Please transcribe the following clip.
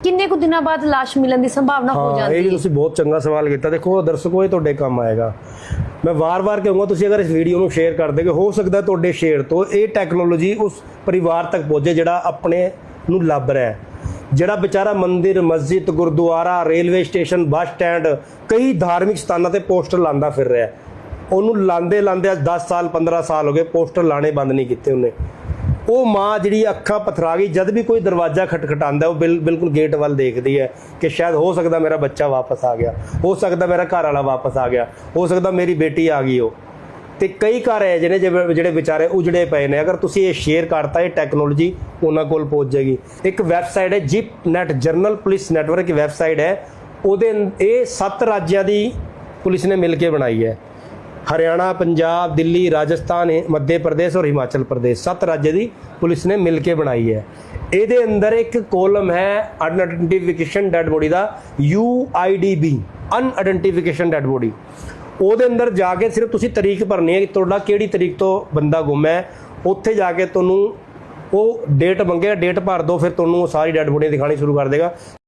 ਕਿੰਨੇ ਕੁ ਦਿਨਾਂ ਬਾਅਦ ਲਾਸ਼ ਮਿਲਣ ਦੀ ਸੰਭਾਵਨਾ ਹੋ ਹਾਂ ਇਹ ਜਾਂਦੀ ਹੈ? ਤੁਸੀਂ ਬਹੁਤ ਚੰਗਾ ਸਵਾਲ ਕੀਤਾ। ਦੇਖੋ ਦਰਸ਼ਕੋ ਇਹ ਤੁਹਾਡੇ ਕੰਮ ਆਏਗਾ। ਮੈਂ ਵਾਰ-ਵਾਰ ਕਹੂੰਗਾ ਤੁਸੀਂ ਅਗਰ ਇਸ ਵੀਡੀਓ ਨੂੰ ਸ਼ੇਅਰ ਕਰ ਦੇਗੇ ਹੋ ਸਕਦਾ ਤੁਹਾਡੇ ਸ਼ੇਅਰ ਤੋਂ ਇਹ ਟੈਕਨੋਲੋਜੀ ਉਸ ਪਰਿਵਾਰ ਤੱਕ ਪਹੁੰਚੇ ਜਿਹੜਾ ਆਪਣੇ ਨੂੰ ਲੱਭ ਰਿਹਾ ਹੈ। ਜਿਹੜਾ ਵਿਚਾਰਾ ਮੰਦਿਰ ਮਸਜਿਦ ਗੁਰਦੁਆਰਾ ਰੇਲਵੇ ਸਟੇਸ਼ਨ ਬੱਸ ਸਟੈਂਡ ਕਈ ਧਾਰਮਿਕ ਸਥਾਨਾਂ ਤੇ ਪੋਸਟਰ ਲਾਂਦਾ ਫਿਰ ਰਿਹਾ ਹੈ। ਉਹਨੂੰ ਲਾਂਦੇ ਲਾਂਦੇ ਅੱਜ 10 ਸਾਲ 15 ਸਾਲ ਹੋ ਗਏ ਪੋਸਟਰ ਲਾਣੇ ਬੰਦ ਨਹੀਂ ਕੀਤੇ ਉਹਨੇ। ਉਹ ਮਾਂ ਜਿਹੜੀ ਅੱਖਾਂ ਪਥਰਾ ਗਈ, ਜਦ ਵੀ ਕੋਈ ਦਰਵਾਜ਼ਾ ਖਟਖਟਾਉਂਦਾ, ਉਹ ਬਿਲ- ਬਿਲਕੁਲ ਗੇਟ ਵੱਲ ਦੇਖਦੀ ਹੈ ਕਿ ਸ਼ਾਇਦ ਹੋ ਸਕਦਾ ਮੇਰਾ ਬੱਚਾ ਵਾਪਸ ਆ ਗਿਆ, ਹੋ ਸਕਦਾ ਮੇਰਾ ਘਰ ਵਾਲਾ ਵਾਪਸ ਆ ਗਿਆ, ਹੋ ਸਕਦਾ ਮੇਰੀ ਬੇਟੀ ਆ ਗਈ ਉਹ। ਤੇ ਕਈ ਘਰ ਹੈ ਜਿਹੜੇ ਜਿਵੇਂ- ਜਿਹੜੇ ਵਿਚਾਰੇ ਉਜੜੇ ਪਏ ਨੇ, ਅਗਰ ਤੁਸੀਂ ਇਹ ਸ਼ੇਅਰ ਕਰਤਾ, ਇਹ ਟੈਕਨੋਲੋਜੀ ਉਹਨਾਂ ਕੋਲ ਪਹੁੰਚ ਜਾਏਗੀ ਇੱਕ ਵੈਬਸਾਈਟ ਹੈ zip net general police network ਦੀ ਵੈਬਸਾਈਟ ਹੈ, ਉਹਦੇ ਇਹ ਸੱਤ ਰਾਜਿਆਂ ਦੀ ਪੁਲਿਸ ਨੇ ਮਿਲ ਕੇ ਬਣਾਈ ਹੈ। ਹਰਿਆਣਾ, ਪੰਜਾਬ, ਦਿੱਲੀ, ਰਾਜਸਥਾਨ ਮੱਧ ਪ੍ਰਦੇਸ਼ ਔਰ ਹਿਮਾਚਲ ਪ੍ਰਦੇਸ਼ ਸੱਤ ਰਾਜ ਦੀ ਪੁਲਿਸ ਨੇ ਮਿਲ ਕੇ ਬਣਾਈ ਹੈ। ਇਹਦੇ ਅੰਦਰ ਇੱਕ ਕੋਲਮ ਹੈ ਅਨਆਇਡੈਂਟੀਫਿਕੇਸ਼ਨ ਡੈਡ ਬੋਡੀ ਦਾ UIDB ਅਨਆਇਡੈਂਟੀਫਿਕੇਸ਼ਨ ਡੈਡ ਬੋਡੀ ਉਹਦੇ ਅੰਦਰ ਜਾ ਕੇ ਸਿਰਫ ਤੁਸੀਂ ਤਰੀਕ ਭਰਨੀ ਹੈ ਕਿ ਤੁਹਾਡਾ ਕਿਹੜੀ ਤਰੀਕ ਤੋਂ ਬੰਦਾ ਗੁੰਮ ਹੈ, ਉੱਥੇ ਜਾ ਕੇ ਤੁਹਾਨੂੰ ਉਹ ਡੇਟ ਮੰਗਿਆ ਡੇਟ ਭਰ ਦਿਓ, ਫਿਰ ਤੁਹਾਨੂੰ ਉਹ ਸਾਰੀ ਡੈਡ ਬੋਡੀ ਦਿਖਾਣੀ ਸ਼ੁਰੂ ਕਰ ਦੇਗਾ।